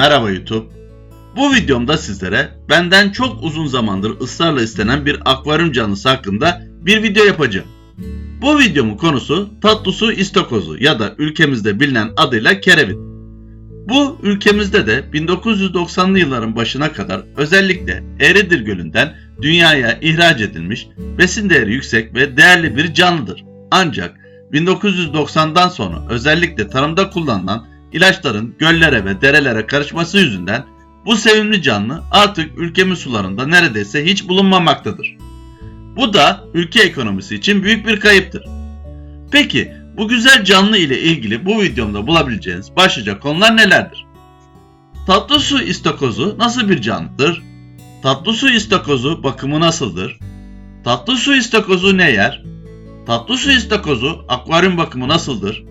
Merhaba YouTube. Bu videomda sizlere benden çok uzun zamandır ısrarla istenen bir akvaryum canlısı hakkında bir video yapacağım. Bu videomun konusu tatlı su ya da ülkemizde bilinen adıyla kerevit. Bu ülkemizde de 1990'lı yılların başına kadar özellikle Ereğli Gölü'nden dünyaya ihraç edilmiş besin değeri yüksek ve değerli bir canlıdır. Ancak 1990'dan sonra özellikle tarımda kullanılan ilaçların göllere ve derelere karışması yüzünden bu sevimli canlı artık ülkemiz sularında neredeyse hiç bulunmamaktadır. Bu da ülke ekonomisi için büyük bir kayıptır. Peki bu güzel canlı ile ilgili bu videomda bulabileceğiniz başlıca konular nelerdir? Tatlı su istakozu nasıl bir canlıdır? Tatlı su istakozu bakımı nasıldır? Tatlı su istakozu ne yer? Tatlı su istakozu akvaryum bakımı nasıldır?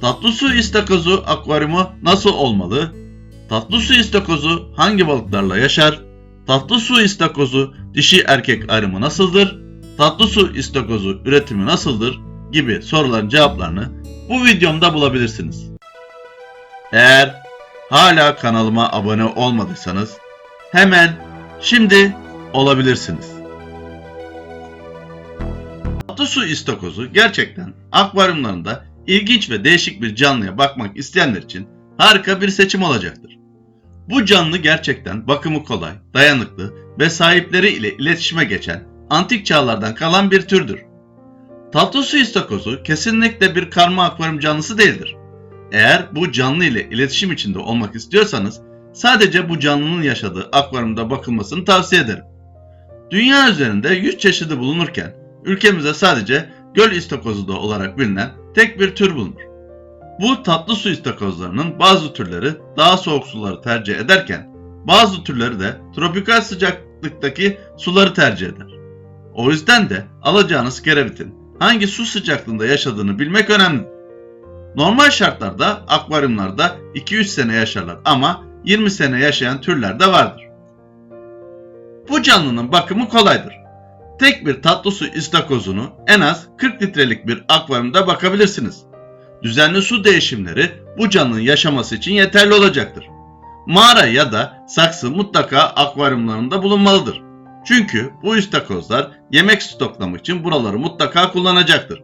Tatlı su istakozu akvaryumu nasıl olmalı? Tatlı su istakozu hangi balıklarla yaşar? Tatlı su istakozu dişi erkek ayrımı nasıldır? Tatlı su istakozu üretimi nasıldır? gibi soruların cevaplarını bu videomda bulabilirsiniz. Eğer hala kanalıma abone olmadıysanız hemen şimdi olabilirsiniz. Tatlı su istakozu gerçekten akvaryumlarında ilginç ve değişik bir canlıya bakmak isteyenler için harika bir seçim olacaktır. Bu canlı gerçekten bakımı kolay, dayanıklı ve sahipleri ile iletişime geçen antik çağlardan kalan bir türdür. Tatlı su istakozu kesinlikle bir karma akvaryum canlısı değildir. Eğer bu canlı ile iletişim içinde olmak istiyorsanız sadece bu canlının yaşadığı akvaryumda bakılmasını tavsiye ederim. Dünya üzerinde 100 çeşidi bulunurken ülkemizde sadece göl istakozu da olarak bilinen tek bir tür bulunur. Bu tatlı su istakozlarının bazı türleri daha soğuk suları tercih ederken bazı türleri de tropikal sıcaklıktaki suları tercih eder. O yüzden de alacağınız kerevitin hangi su sıcaklığında yaşadığını bilmek önemli. Normal şartlarda akvaryumlarda 2-3 sene yaşarlar ama 20 sene yaşayan türler de vardır. Bu canlının bakımı kolaydır. Tek bir tatlı su istakozunu en az 40 litrelik bir akvaryumda bakabilirsiniz. Düzenli su değişimleri bu canlının yaşaması için yeterli olacaktır. Mağara ya da saksı mutlaka akvaryumlarında bulunmalıdır. Çünkü bu istakozlar yemek stoklamak için buraları mutlaka kullanacaktır.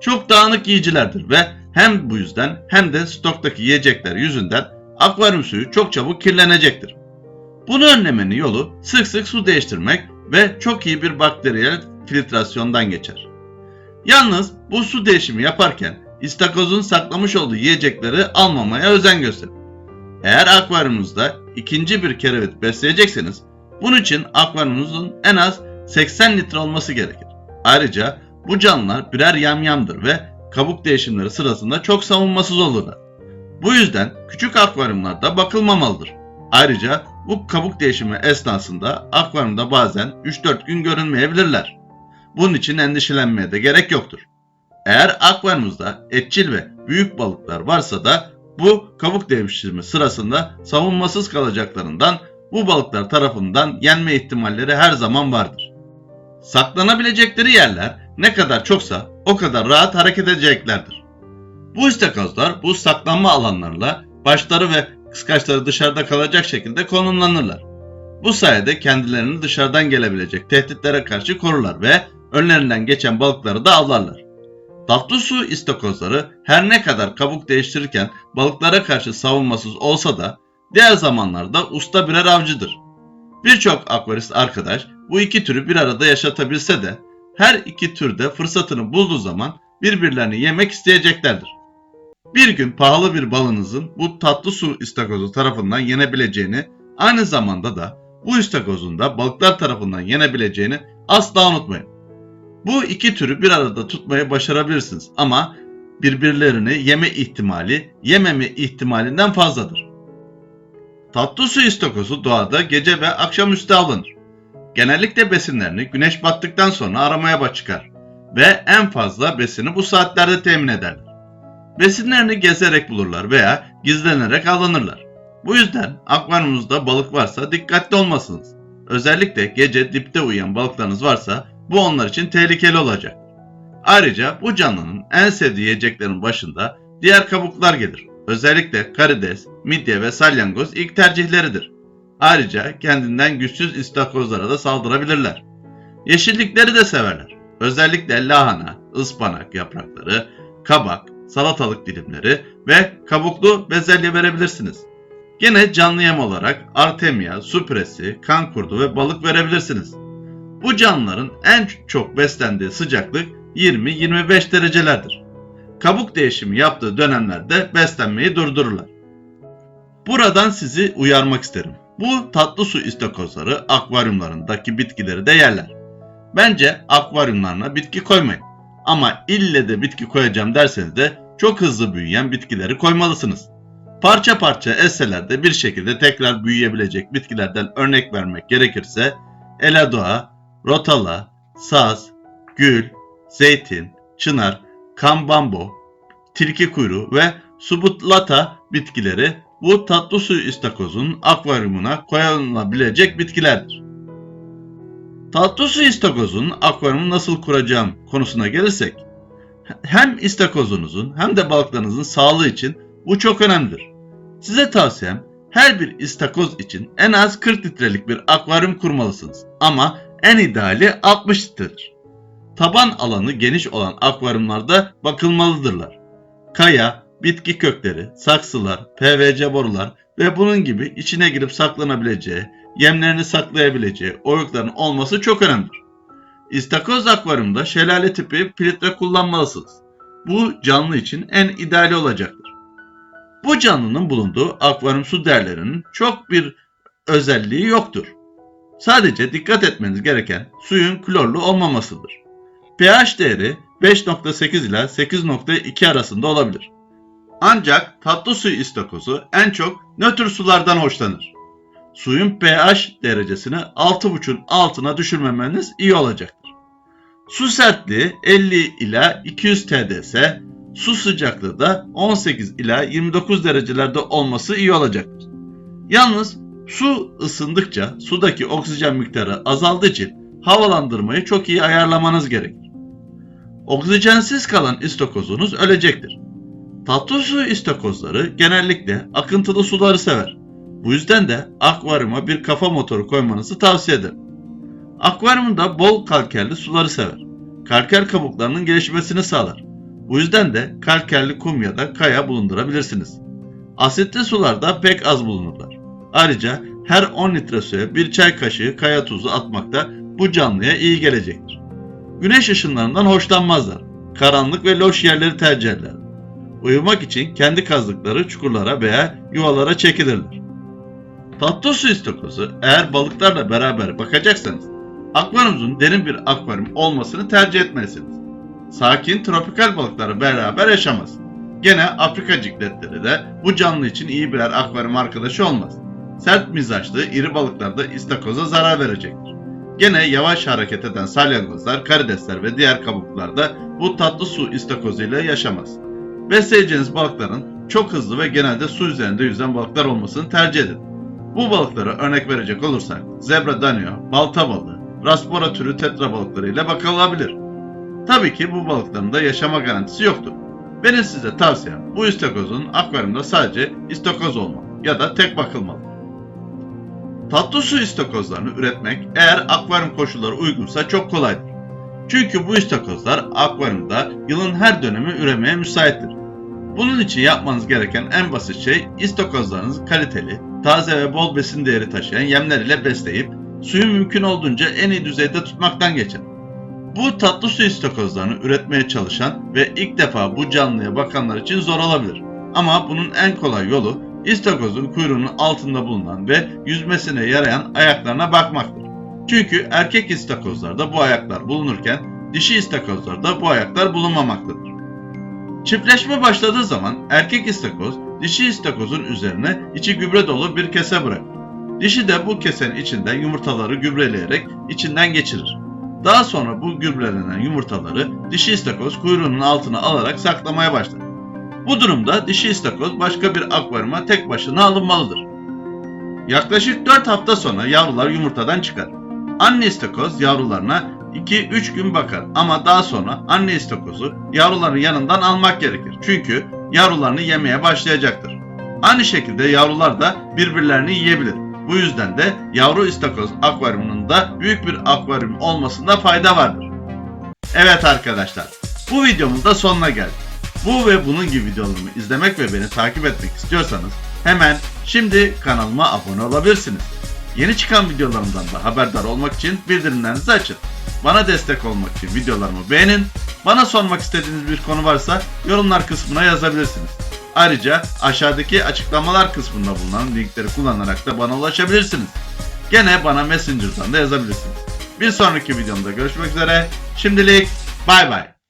Çok dağınık yiyicilerdir ve hem bu yüzden hem de stoktaki yiyecekler yüzünden akvaryum suyu çok çabuk kirlenecektir. Bunu önlemenin yolu sık sık su değiştirmek ve çok iyi bir bakteriyel filtrasyondan geçer. Yalnız bu su değişimi yaparken istakozun saklamış olduğu yiyecekleri almamaya özen gösterin. Eğer akvaryumunuzda ikinci bir kerevit besleyecekseniz bunun için akvaryumunuzun en az 80 litre olması gerekir. Ayrıca bu canlılar birer yamyamdır ve kabuk değişimleri sırasında çok savunmasız olurlar. Bu yüzden küçük akvaryumlarda bakılmamalıdır. Ayrıca bu kabuk değişimi esnasında akvaryumda bazen 3-4 gün görünmeyebilirler. Bunun için endişelenmeye de gerek yoktur. Eğer akvaryumunuzda etçil ve büyük balıklar varsa da bu kabuk değişimi sırasında savunmasız kalacaklarından bu balıklar tarafından yenme ihtimalleri her zaman vardır. Saklanabilecekleri yerler ne kadar çoksa o kadar rahat hareket edeceklerdir. Bu istakozlar bu saklanma alanlarla başları ve kıskaçları dışarıda kalacak şekilde konumlanırlar. Bu sayede kendilerini dışarıdan gelebilecek tehditlere karşı korurlar ve önlerinden geçen balıkları da avlarlar. Tatlı su istakozları her ne kadar kabuk değiştirirken balıklara karşı savunmasız olsa da diğer zamanlarda usta birer avcıdır. Birçok akvarist arkadaş bu iki türü bir arada yaşatabilse de her iki türde fırsatını bulduğu zaman birbirlerini yemek isteyeceklerdir. Bir gün pahalı bir balınızın bu tatlı su istakozu tarafından yenebileceğini, aynı zamanda da bu istakozun da balıklar tarafından yenebileceğini asla unutmayın. Bu iki türü bir arada tutmayı başarabilirsiniz ama birbirlerini yeme ihtimali yememe ihtimalinden fazladır. Tatlı su istakozu doğada gece ve akşamüstü avlanır. Genellikle besinlerini güneş battıktan sonra aramaya çıkar ve en fazla besini bu saatlerde temin ederler. Besinlerini gezerek bulurlar veya gizlenerek avlanırlar. Bu yüzden akvaryumunuzda balık varsa dikkatli olmalısınız. Özellikle gece dipte uyuyan balıklarınız varsa bu onlar için tehlikeli olacak. Ayrıca bu canlının en sevdiği yiyeceklerin başında diğer kabuklar gelir. Özellikle karides, midye ve salyangoz ilk tercihleridir. Ayrıca kendinden güçsüz istakozlara da saldırabilirler. Yeşillikleri de severler. Özellikle lahana, ıspanak yaprakları, kabak, salatalık dilimleri ve kabuklu bezelye verebilirsiniz. Gene canlı yem olarak artemia, su püresi, kan kurdu ve balık verebilirsiniz. Bu canlıların en çok beslendiği sıcaklık 20-25 derecelerdir. Kabuk değişimi yaptığı dönemlerde beslenmeyi durdururlar. Buradan sizi uyarmak isterim. Bu tatlı su istakozları akvaryumlarındaki bitkileri de yerler. Bence akvaryumlarına bitki koymayın. Ama ille de bitki koyacağım derseniz de çok hızlı büyüyen bitkileri koymalısınız. Parça parça esseler de bir şekilde tekrar büyüyebilecek bitkilerden örnek vermek gerekirse eladoğa, rotala, saz, gül, zeytin, çınar, kambambo, tilki kuyruğu ve subutlata bitkileri bu tatlı su istakozunun akvaryumuna koyulabilecek bitkilerdir. Tatlı su istakozunun akvaryumu nasıl kuracağım konusuna gelirsek, hem istakozunuzun hem de balıklarınızın sağlığı için bu çok önemlidir. Size tavsiyem her bir istakoz için en az 40 litrelik bir akvaryum kurmalısınız ama en ideali 60 litredir. Taban alanı geniş olan akvaryumlarda bakılmalıdırlar. Kaya, bitki kökleri, saksılar, PVC borular ve bunun gibi içine girip saklanabileceği, yemlerini saklayabileceği oyukların olması çok önemlidir. İstakoz akvaryumda şelale tipi filtre kullanmalısınız. Bu canlı için en ideali olacaktır. Bu canlının bulunduğu akvaryum su değerlerinin çok bir özelliği yoktur. Sadece dikkat etmeniz gereken suyun klorlu olmamasıdır. pH değeri 5.8 ile 8.2 arasında olabilir. Ancak tatlı su istakozu en çok nötr sulardan hoşlanır. Suyun pH derecesini 6.5'un altına düşürmemeniz iyi olacaktır. Su sertliği 50 ila 200 TDS, su sıcaklığı da 18 ila 29 derecelerde olması iyi olacaktır. Yalnız su ısındıkça sudaki oksijen miktarı azaldığı için havalandırmayı çok iyi ayarlamanız gerekir. Oksijensiz kalan istakozunuz ölecektir. Tatlı su istakozları genellikle akıntılı suları sever. Bu yüzden de akvaryuma bir kafa motoru koymanızı tavsiye ederim. Akvaryumda bol kalkerli suları sever. Kalker kabuklarının gelişmesini sağlar. Bu yüzden de kalkerli kum ya da kaya bulundurabilirsiniz. Asitli sularda pek az bulunurlar. Ayrıca her 10 litre suya bir çay kaşığı kaya tuzu atmak da bu canlıya iyi gelecektir. Güneş ışınlarından hoşlanmazlar. Karanlık ve loş yerleri tercih ederler. Uyumak için kendi kazdıkları çukurlara veya yuvalara çekilirler. Tatlı su istakozu eğer balıklarla beraber bakacaksanız akvaryumunuzun derin bir akvaryum olmasını tercih etmelisiniz. Sakin tropikal balıkları beraber yaşamaz. Gene Afrika cikletleri de bu canlı için iyi birer akvaryum arkadaşı olmaz. Sert mizaçlı iri balıklar da istakoza zarar verecektir. Gene yavaş hareket eden salyangozlar, karidesler ve diğer kabuklar da bu tatlı su istakozuyla yaşamaz. Besleyeceğiniz balıkların çok hızlı ve genelde su üzerinde yüzen balıklar olmasını tercih edin. Bu balıklara örnek verecek olursak zebra danio, balta balığı, raspora türü tetra balıkları ile bakılabilir. Tabii ki bu balıkların da yaşama garantisi yoktur. Benim size tavsiyem bu istakozun akvaryumda sadece istakoz olmalı ya da tek bakılmalı. Tatlı su istakozlarını üretmek eğer akvaryum koşulları uygunsa çok kolaydır. Çünkü bu istakozlar akvaryumda yılın her dönemi üremeye müsaittir. Bunun için yapmanız gereken en basit şey istakozlarınızı kaliteli, taze ve bol besin değeri taşıyan yemler ile besleyip suyu mümkün olduğunca en iyi düzeyde tutmaktan geçer. Bu tatlı su istakozlarını üretmeye çalışan ve ilk defa bu canlıya bakanlar için zor olabilir. Ama bunun en kolay yolu istakozun kuyruğunun altında bulunan ve yüzmesine yarayan ayaklarına bakmaktır. Çünkü erkek istakozlarda bu ayaklar bulunurken dişi istakozlarda bu ayaklar bulunmamaktadır. Çiftleşme başladığı zaman erkek istakoz dişi istakozun üzerine içi gübre dolu bir kese bırakır. Dişi de bu kesenin içinden yumurtaları gübreleyerek içinden geçirir. Daha sonra bu gübrelenen yumurtaları dişi istakoz kuyruğunun altına alarak saklamaya başlar. Bu durumda dişi istakoz başka bir akvaryuma tek başına alınmalıdır. Yaklaşık 4 hafta sonra yavrular yumurtadan çıkar. Anne istakoz yavrularına 2-3 gün bakar ama daha sonra anne istakozu yavruların yanından almak gerekir. Çünkü yavrularını yemeye başlayacaktır. Aynı şekilde yavrular da birbirlerini yiyebilir. Bu yüzden de yavru istakoz akvaryumunun da büyük bir akvaryum olmasında fayda vardır. Evet arkadaşlar, bu videomun da sonuna geldik. Bu ve bunun gibi videolarımı izlemek ve beni takip etmek istiyorsanız hemen şimdi kanalıma abone olabilirsiniz. Yeni çıkan videolarımdan da haberdar olmak için bildirimlerinizi açın. Bana destek olmak için videolarımı beğenin. Bana sormak istediğiniz bir konu varsa yorumlar kısmına yazabilirsiniz. Ayrıca aşağıdaki açıklamalar kısmında bulunan linkleri kullanarak da bana ulaşabilirsiniz. Gene bana Messenger'dan da yazabilirsiniz. Bir sonraki videomda görüşmek üzere. Şimdilik bay bay.